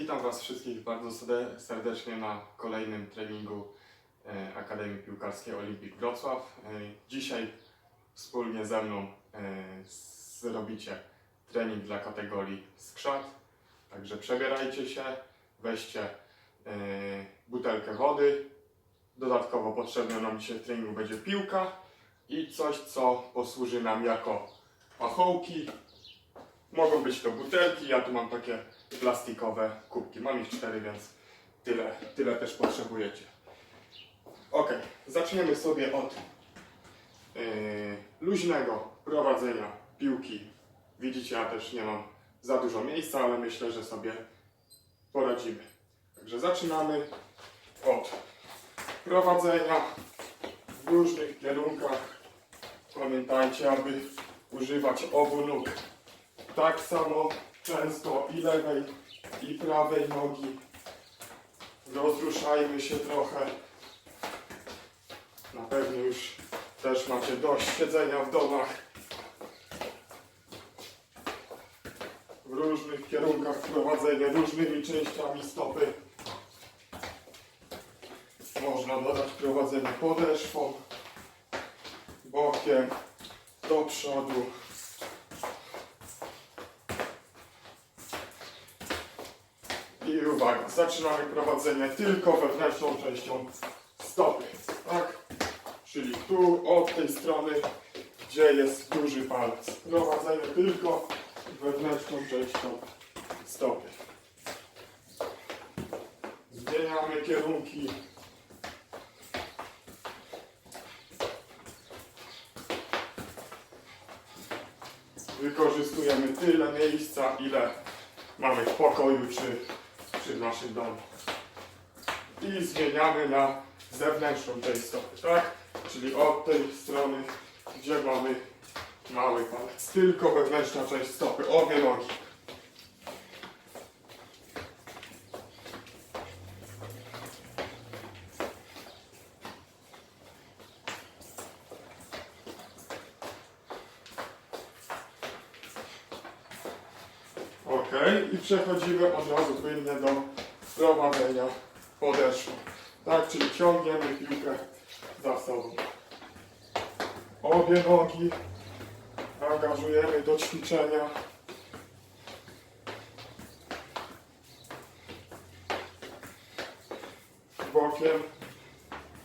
Witam Was wszystkich bardzo serde- serdecznie na kolejnym treningu e, Akademii Piłkarskiej Olimpik Wrocław. E, Dzisiaj wspólnie ze mną e, zrobicie trening dla kategorii skrzat. Także przebierajcie się, weźcie butelkę wody. Dodatkowo potrzebna nam dzisiaj w treningu będzie piłka i coś, co posłuży nam jako pachołki. Mogą być to butelki, ja tu mam takie plastikowe kubki. Mam ich cztery, więc tyle, tyle też potrzebujecie. Ok, zaczniemy sobie od yy, luźnego prowadzenia piłki. Widzicie, ja też nie mam za dużo miejsca, ale myślę, że sobie poradzimy. Także zaczynamy od prowadzenia w różnych kierunkach. Pamiętajcie, aby używać obu nóg tak samo często i lewej i prawej nogi. Rozruszajmy się trochę. Na pewno już też macie dość siedzenia w domach. W różnych kierunkach prowadzenia, różnymi częściami stopy. Można dodać prowadzenie podeszwą, bokiem, do przodu. Zaczynamy prowadzenie tylko wewnętrzną częścią stopy, tak? Czyli tu, od tej strony, gdzie jest duży palec. Prowadzenie tylko wewnętrzną częścią stopy. Zmieniamy kierunki. Wykorzystujemy tyle miejsca, ile mamy w pokoju czy, w naszym domu. I zmieniamy na zewnętrzną część stopy, tak? Czyli od tej strony, gdzie mamy mały palec. Tylko wewnętrzna część stopy, obie nogi. Ok, i przechodzimy od razu płynnie do prowadzenia podeszwą. Tak, czyli ciągniemy piłkę za sobą. Obie nogi angażujemy do ćwiczenia. Bokiem,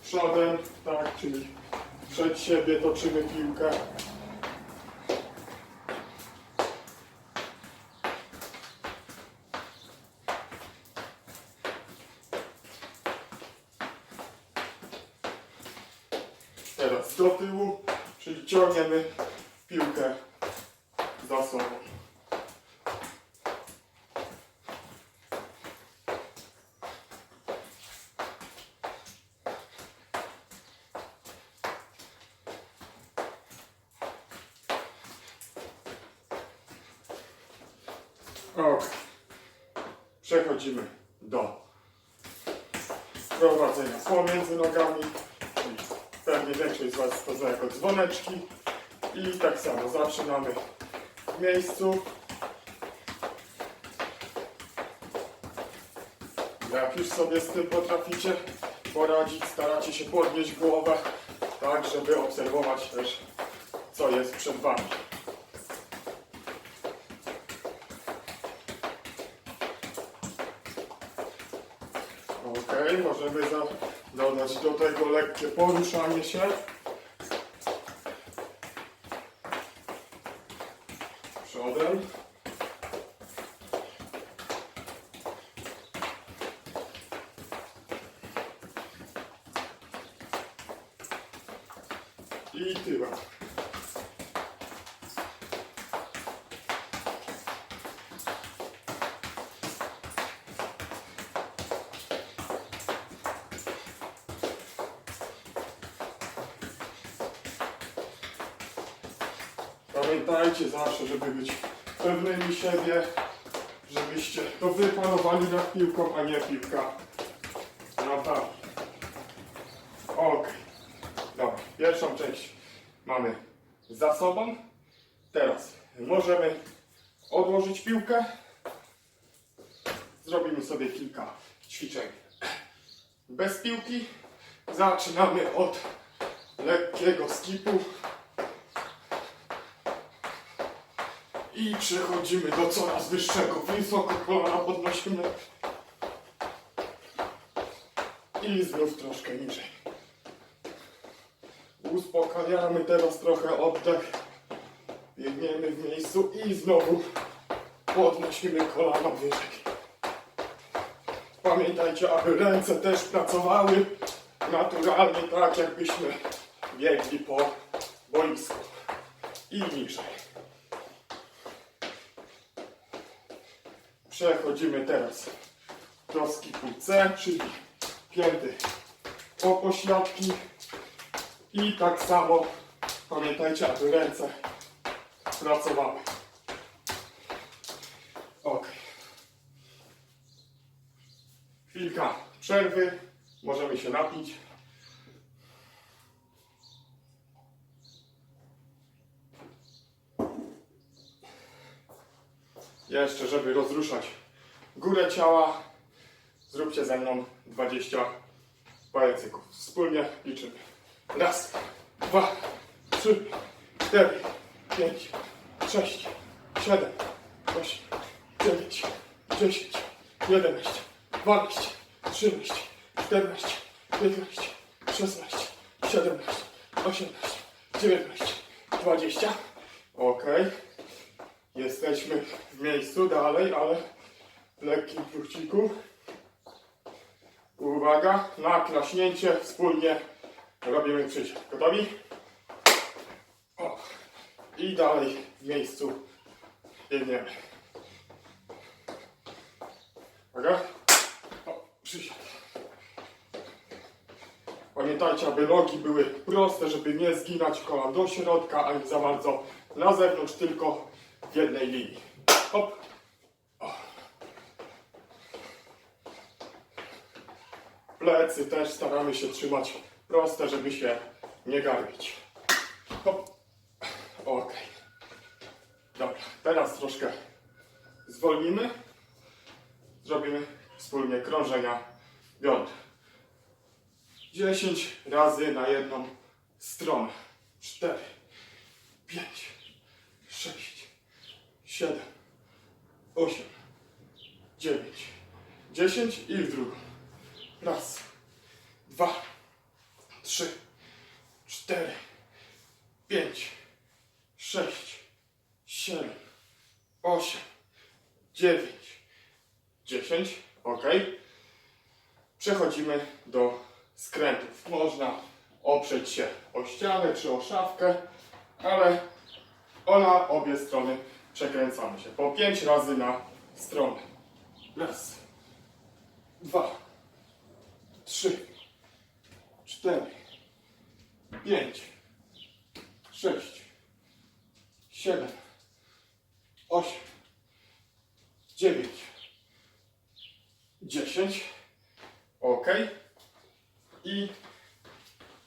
przodem, tak, czyli przed siebie toczymy piłkę. Teraz do tyłu, czyli ciągniemy piłkę za sobą. Ok. Przechodzimy do prowadzenia pomiędzy nogami. Pewnie większość z Was pozna jako dzwoneczki. I tak samo zaczynamy w miejscu. Jak już sobie z tym potraficie poradzić, staracie się podnieść głowę, tak żeby obserwować też, co jest przed Wami. Dodać do tego lekkie poruszanie się. Przodem. I tyłem. Pamiętajcie zawsze, żeby być pewnymi siebie, żebyście to wy panowali nad piłką, a nie piłka wami. Ok. Dobra, pierwszą część mamy za sobą. Teraz możemy odłożyć piłkę, zrobimy sobie kilka ćwiczeń. Bez piłki zaczynamy od lekkiego skipu i przechodzimy do coraz wyższego. Wysoko kolana podnosimy i znów troszkę niżej. Uspokajamy teraz trochę oddech. Biegniemy w miejscu i znowu podnosimy kolana wyżej. Pamiętajcie, aby ręce też pracowały naturalnie, tak jakbyśmy biegli po boisku. I niżej. Przechodzimy teraz do skipu C, czyli pięty po pośladki. I tak samo pamiętajcie, aby ręce pracowały. Ok. Chwilka przerwy. Możemy się napić. Jeszcze, żeby rozruszać górę ciała, zróbcie ze mną 20 pajacyków. Wspólnie liczymy. Raz, dwa, trzy, cztery, pięć, sześć, siedem, osiem, dziewięć, dziesięć, jedenaście, dwanaście, trzynaście, czternaście, piętnaście, szesnaście, siedemnaście, osiemnaście, dziewiętnaście, dwadzieścia. Okej. Jesteśmy w miejscu dalej, ale w lekkim kruciku. Uwaga, na klaśnięcie wspólnie robimy przysiad. Gotowi? O. I dalej w miejscu biegniemy. Uwaga. O, przysiad. Pamiętajcie, aby nogi były proste, żeby nie zginać kolan do środka, ani za bardzo na zewnątrz, tylko jednej linii. Hop. Plecy też staramy się trzymać proste, żeby się nie garbić. Hop. Ok. Dobra, teraz troszkę zwolnimy. Zrobimy wspólnie krążenia biodr. 10 razy na jedną stronę. 4, 5, 6, 7, 8, 9, 10 i w drugą. Raz, dwa, trzy, cztery, pięć, sześć, siedem, osiem, dziewięć, dziesięć. Ok. Przechodzimy do skrętów. Można oprzeć się o ścianę czy o szafkę, ale na obie strony przekręcamy się. Po pięć razy na stronę. Raz, dwa, trzy, cztery, pięć, sześć, siedem, osiem, dziewięć, dziesięć. Ok. I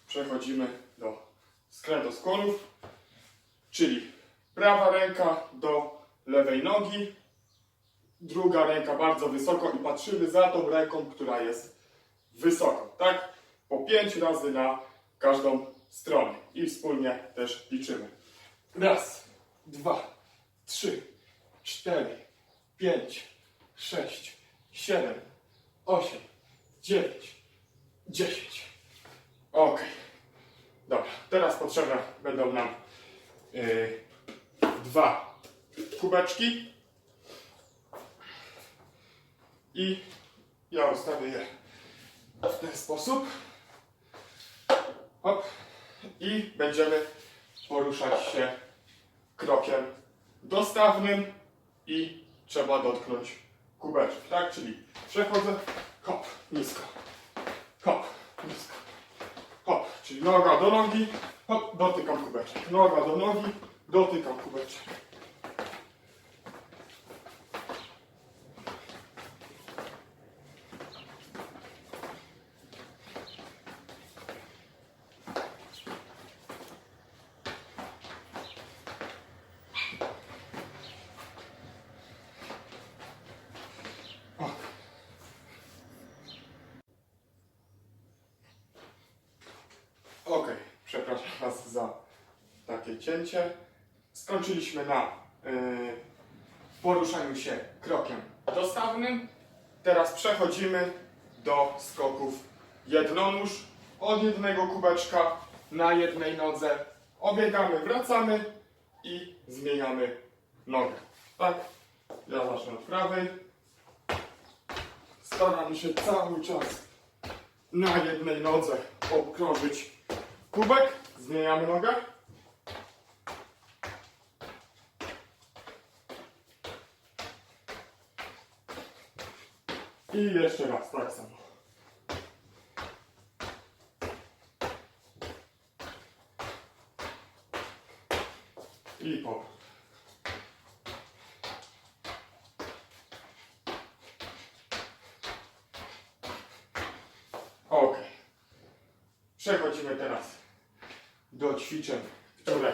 przechodzimy do skrętoskłonów, czyli prawa ręka do lewej nogi, druga ręka bardzo wysoko i patrzymy za tą ręką, która jest wysoko, tak? Po pięć razy na każdą stronę i wspólnie też liczymy. Raz, dwa, trzy, cztery, pięć, sześć, siedem, osiem, dziewięć, dziesięć. Ok. Dobra, teraz potrzebne będą nam yy, dwa kubeczki. I ja ustawię je w ten sposób. Hop. I będziemy poruszać się krokiem dostawnym i trzeba dotknąć kubeczek, tak? Czyli przechodzę, hop, nisko, hop, nisko, hop, czyli noga do nogi, hop, dotykam kubeczek, noga do nogi, Dotykam kubeczek. Ok, przepraszam Was za takie cięcie. Skończyliśmy na y, poruszaniu się krokiem dostawnym. Teraz przechodzimy do skoków jednonóż od jednego kubeczka na jednej nodze. Obiegamy, wracamy i zmieniamy nogę. Tak? Ja zacznę od prawej. Staramy się cały czas na jednej nodze obkrążyć kubek. Zmieniamy nogę. I jeszcze raz, tak samo. I po. Ok. Przechodzimy teraz do ćwiczeń, które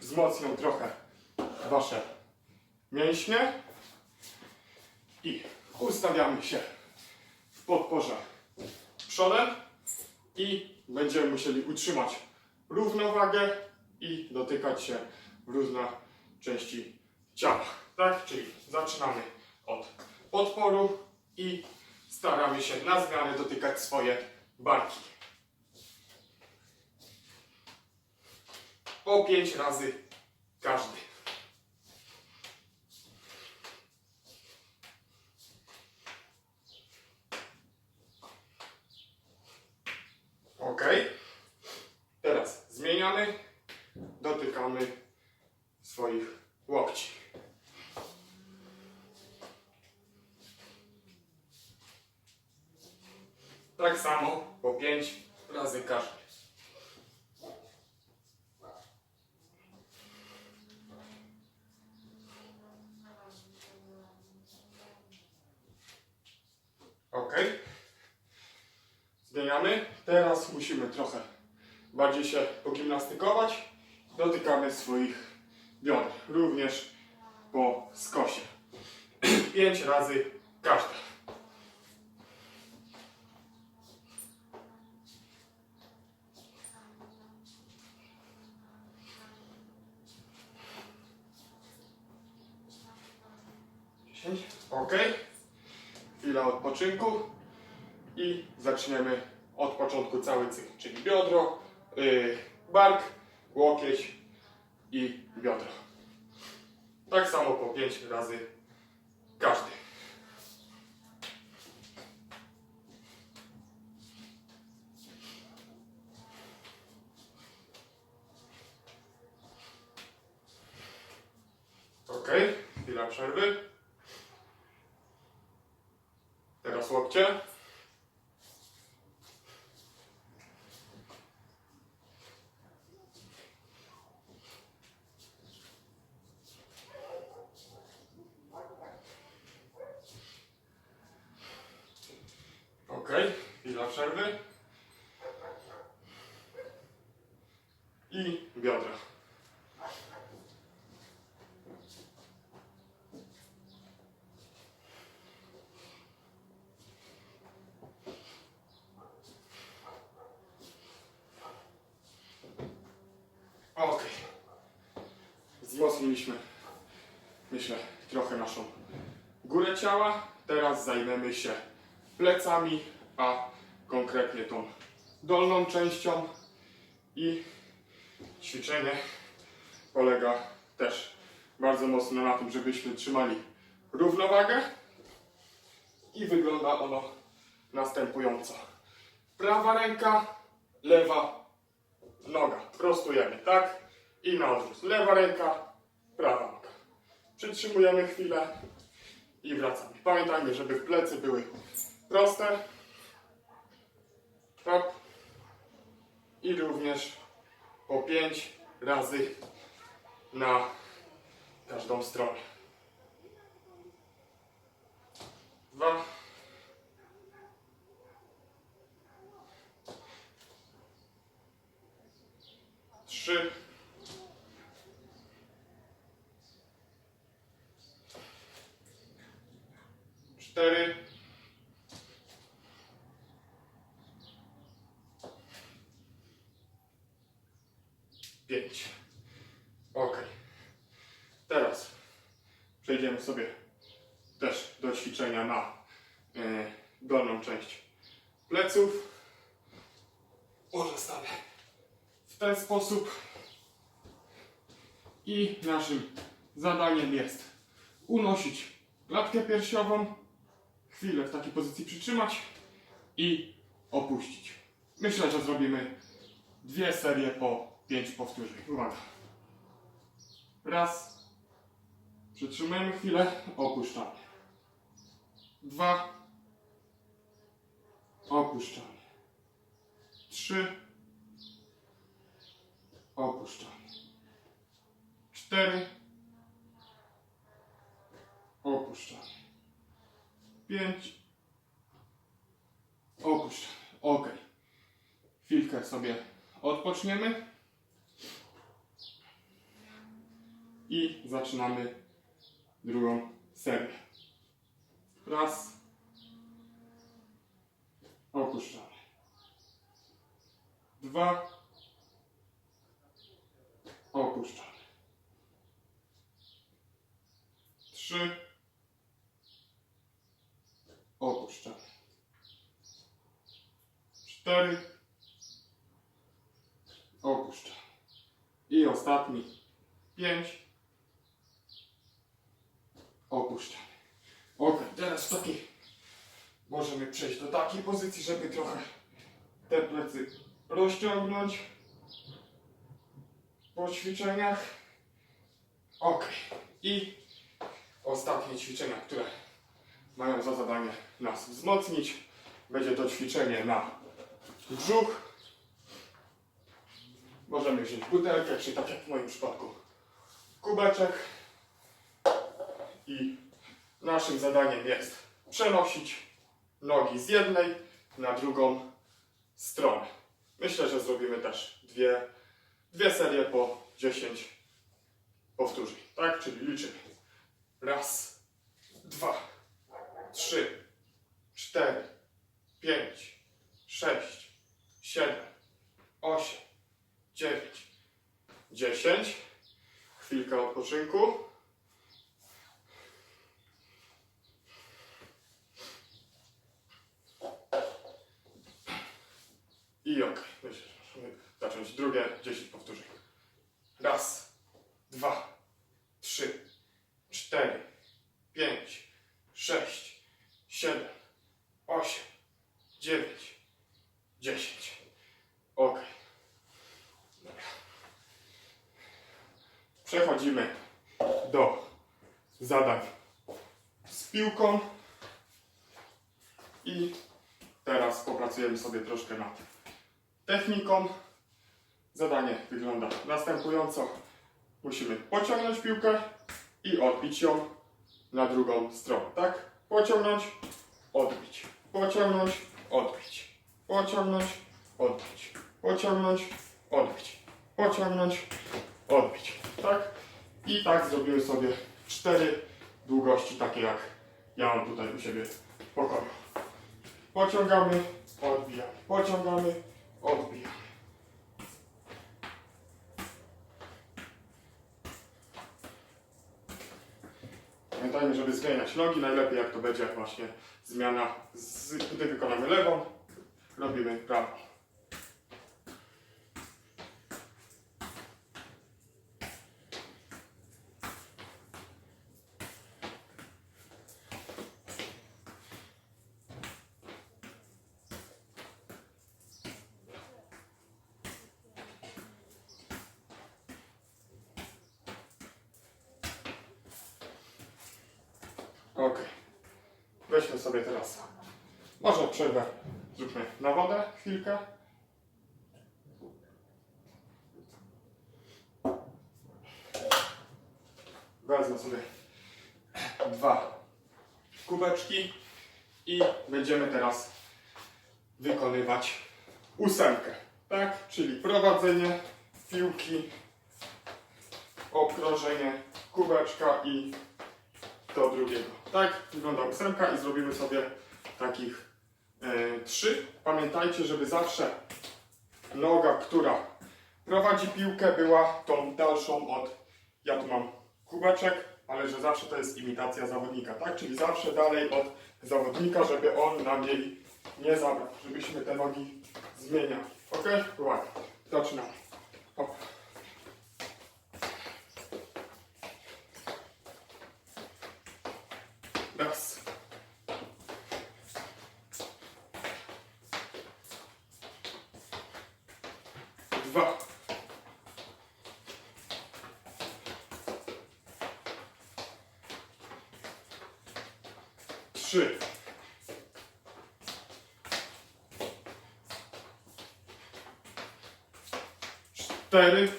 wzmocnią trochę Wasze mięśnie. I ustawiamy się w podporze przodem i będziemy musieli utrzymać równowagę i dotykać się w różne części ciała. Tak? Czyli zaczynamy od podporu i staramy się na zmianę dotykać swoje barki. Po pięć razy każdy. Ok. Dotykamy swoich łokci. Tak samo po 5 razy każdy. Ok. Zmieniamy. Teraz musimy trochę bardziej się pogimnastykować. Dotykamy swoich biodr, również po skosie. 5 razy każda. Ok. Chwila odpoczynku i zaczniemy od początku cały cykl, czyli biodro, yy, bark, łokieć i biodro. Tak samo po 5 razy każdy. Ok, chwila przerwy. Teraz łokcie. Ok, chwila przerwy. I biodra. Ok. Wzmocniliśmy, myślę, trochę naszą górę ciała. Teraz zajmiemy się plecami, a konkretnie tą dolną częścią. I ćwiczenie polega też bardzo mocno na tym, żebyśmy trzymali równowagę. I wygląda ono następująco. Prawa ręka, lewa noga. Prostujemy, tak? I na odwrót. Lewa ręka, prawa noga. Przytrzymujemy chwilę i wracamy. Pamiętajmy, żeby plecy były proste. Tak. I również po 5 razy na każdą stronę. Dwa. Trzy. Cztery. Ok. Teraz przejdziemy sobie też do ćwiczenia na e, dolną część pleców. Może w ten sposób. I naszym zadaniem jest unosić klatkę piersiową, chwilę w takiej pozycji przytrzymać i opuścić. Myślę, że zrobimy dwie serie po pięć powtórzeń. Uwaga. Raz. Przytrzymujemy chwilę, opuszczamy. Dwa. Opuszczamy. Trzy. Opuszczamy. Cztery. Opuszczamy. Pięć. Opuszczamy. Ok. Chwilkę sobie odpoczniemy. I zaczynamy drugą serię. Raz. Opuszczamy. Dwa. Opuszczamy. Trzy. Opuszczamy. Cztery. Opuszczamy. I ostatni. Pięć. Opuszczamy. Ok, teraz w takiej możemy przejść do takiej pozycji, żeby trochę te plecy rozciągnąć po ćwiczeniach. Ok. I ostatnie ćwiczenia, które mają za zadanie nas wzmocnić. Będzie to ćwiczenie na brzuch. Możemy wziąć butelkę, czy tak jak w moim przypadku kubeczek. I naszym zadaniem jest przenosić nogi z jednej na drugą stronę. Myślę, że zrobimy też dwie, dwie serie po 10 powtórzeń. Tak? Czyli liczymy. Raz, dwa, trzy, cztery, pięć, sześć, siedem, osiem, dziewięć, dziesięć. Chwilkę odpoczynku. I ok. Myślę, że możemy zacząć drugie 10 powtórzeń. Raz, dwa, trzy, cztery, pięć, sześć, siedem, osiem, dziewięć, dziesięć. Ok. Przechodzimy do zadań z piłką. I teraz popracujemy sobie troszkę nad techniką. Zadanie wygląda następująco. Musimy pociągnąć piłkę i odbić ją na drugą stronę, tak? Pociągnąć, odbić, pociągnąć, odbić, pociągnąć, odbić, pociągnąć, odbić, pociągnąć, odbić, tak? I tak zrobimy sobie cztery długości, takie jak ja mam tutaj u siebie w pokoju. Pociągamy, odbijamy, pociągamy, odbijamy. Pamiętajmy, żeby zmieniać nogi. Najlepiej jak to będzie właśnie zmiana, z, wykonamy lewą, robimy prawą. Ok. Weźmy sobie teraz. Może przerwę zróbmy na chwilkę. Wezmę sobie dwa kubeczki i będziemy teraz wykonywać ósemkę. Tak? Czyli prowadzenie piłki, obkrążenie kubeczka i do drugiego. Tak wygląda ósemka i zrobimy sobie takich e, trzy. Pamiętajcie, żeby zawsze noga, która prowadzi piłkę, była tą dalszą od ja tu mam kubeczek, ale że zawsze to jest imitacja zawodnika, tak? Czyli zawsze dalej od zawodnika, żeby on nam jej nie zabrał, żebyśmy te nogi zmieniali. Ok? Ładnie. Zaczynamy. Hop. Raz. Dwa. Trzy. Cztery.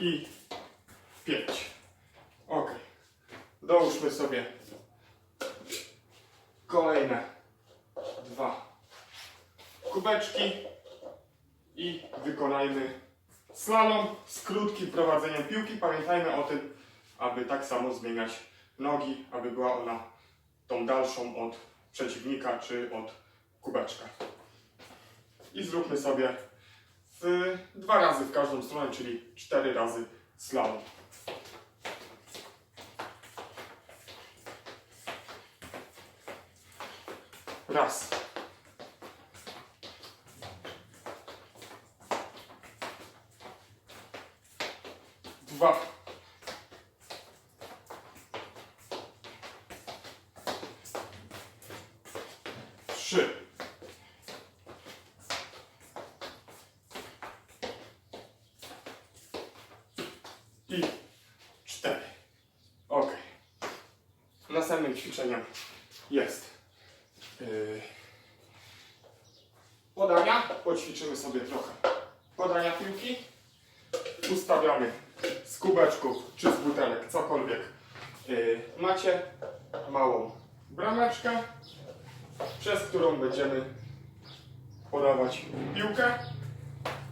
I pięć. Ok. Dołóżmy sobie kolejne dwa kubeczki i wykonajmy slalom z krótkim prowadzeniem piłki. Pamiętajmy o tym, aby samo zmieniać nogi, aby była ona tą dalszą od przeciwnika czy od kubeczka. I zróbmy sobie w dwa razy w każdą stronę, czyli cztery razy slalom. Raz. Dwa. Trzy. I cztery. Ok. Ćwiczeniem jest yy, podania. Poćwiczymy sobie trochę podania piłki. Ustawiamy z kubeczków czy z butelek, cokolwiek yy, macie. Małą brameczkę, przez którą będziemy podawać piłkę,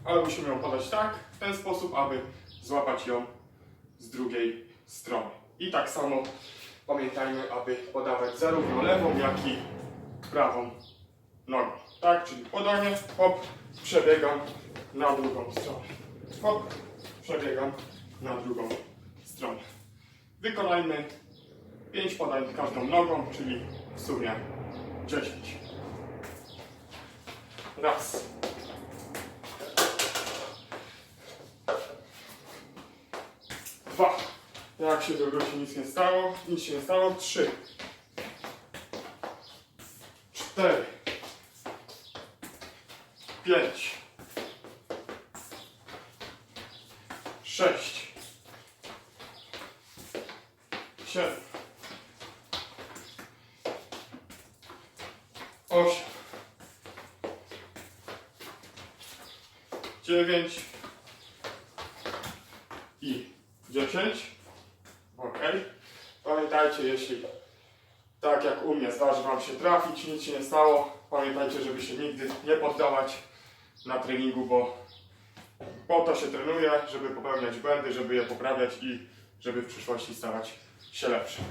ale musimy ją podać tak, w ten sposób, aby złapać ją z drugiej strony. I tak samo pamiętajmy, aby podawać zarówno lewą, jak i prawą nogą. Tak, czyli podanie, hop, przebiegam na drugą stronę. Hop, przebiegam na drugą stronę. Wykonajmy 5 podań każdą nogą, czyli w sumie 10. Raz. Dwa. Jak się wywróci, nic nie stało. Nic się nie stało. Trzy. Cztery. Pięć. Sześć. Siedem. Osiem. Dziewięć. I dziesięć. Pamiętajcie, jeśli tak jak u mnie zdarzy Wam się trafić, nic się nie stało, pamiętajcie, żeby się nigdy nie poddawać na treningu, bo po to się trenuje, żeby popełniać błędy, żeby je poprawiać i żeby w przyszłości stawać się lepszym.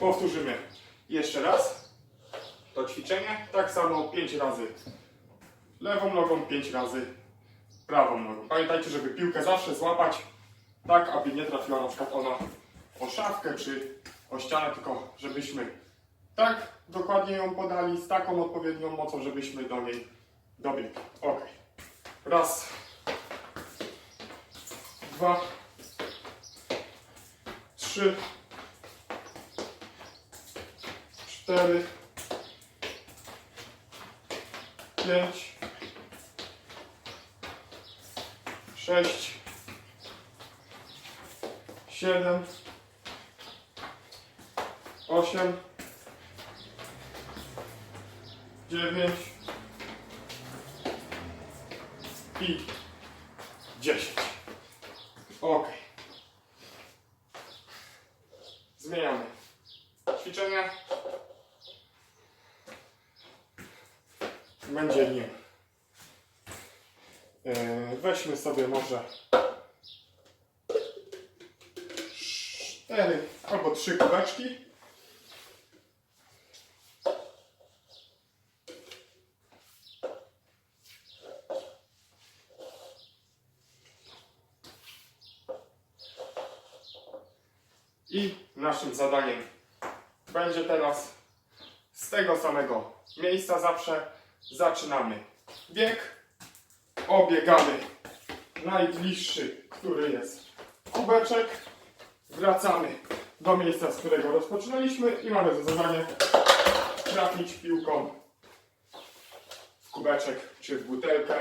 Powtórzymy jeszcze raz to ćwiczenie. Tak samo 5 razy lewą nogą, 5 razy prawą nogą. Pamiętajcie, żeby piłkę zawsze złapać tak, aby nie trafiła na przykład ona o szafkę czy o ścianę, tylko żebyśmy tak dokładnie ją podali z taką odpowiednią mocą, żebyśmy do niej dobiegli. Ok. Raz. Dwa. Trzy. Cztery. Pięć. Sześć. Siedem. Osiem. Dziewięć. I dziesięć. Ok. Zmieniamy ćwiczenie. Będzie nim. Yy, weźmy sobie może cztery albo trzy kubeczki. I zadaniem. Będzie teraz z tego samego miejsca zawsze. Zaczynamy. Bieg, obiegamy. Najbliższy, który jest kubeczek, wracamy do miejsca, z którego rozpoczynaliśmy i mamy za zadanie trafić piłką w kubeczek czy w butelkę.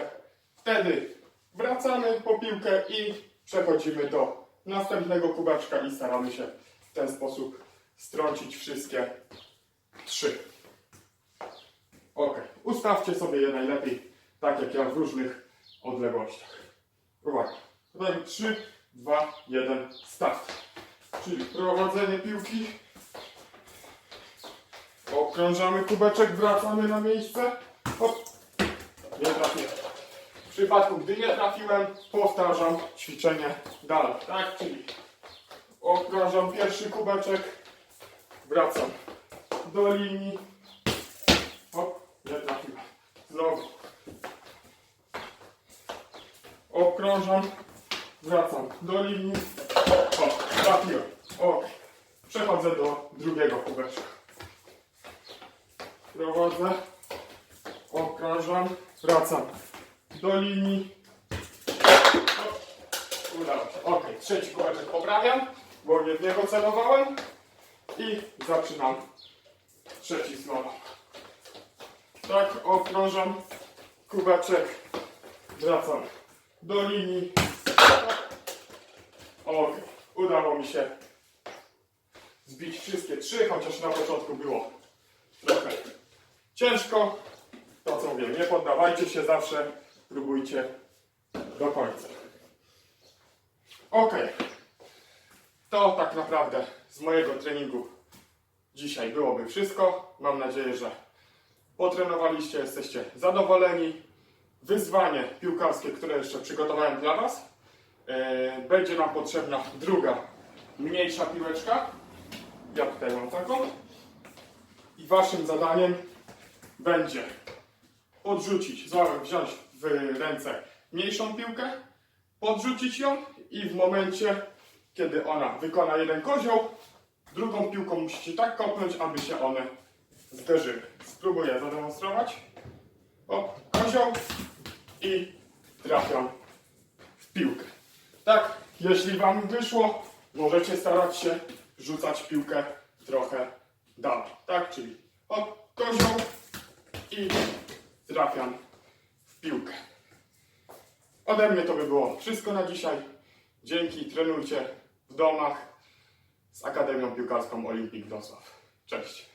Wtedy wracamy po piłkę i przechodzimy do następnego kubeczka i staramy się w ten sposób strącić wszystkie trzy. Ok, ustawcie sobie je najlepiej tak jak ja w różnych odległościach. Uwaga, tutaj 3, 2, 1, start. Czyli prowadzenie piłki. Okrążamy kubeczek, wracamy na miejsce. Hop. Nie trafiłem. W przypadku, gdy nie trafiłem, powtarzam ćwiczenie dalej. Tak, czyli okrążam pierwszy kubeczek, wracam do linii. Hop, nie trafiłem. Znowu. Okrążam, wracam do linii. O, trafiłem. Ok. Przechodzę do drugiego kubeczka. Prowadzę. Okrążam. Wracam do linii. Udało się. Ok. Trzeci kubeczek poprawiam, bo niego celowałem. I zaczynam trzeci znowu. Tak, okrążam kubeczek. Wracam do linii. Ok, udało mi się zbić wszystkie trzy, chociaż na początku było trochę ciężko. To co mówię, nie poddawajcie się zawsze, próbujcie do końca. Ok, to tak naprawdę z mojego treningu dzisiaj byłoby wszystko. Mam nadzieję, że potrenowaliście, jesteście zadowoleni. Wyzwanie piłkarskie, które jeszcze przygotowałem dla Was. E, będzie nam potrzebna druga, mniejsza piłeczka. Ja tutaj mam taką. I Waszym zadaniem będzie podrzucić, zła- wziąć w ręce mniejszą piłkę, podrzucić ją i w momencie, kiedy ona wykona jeden kozioł, drugą piłką musicie tak kopnąć, aby się one zderzyły. Spróbuję zademonstrować. O, kozioł i trafiam w piłkę. Tak, jeśli Wam wyszło, możecie starać się rzucać piłkę trochę dalej. Tak, czyli o, kozioł i trafiam w piłkę. Ode mnie to by było wszystko na dzisiaj. Dzięki, trenujcie w domach z Akademią Piłkarską Olimpik Wrocław. Cześć.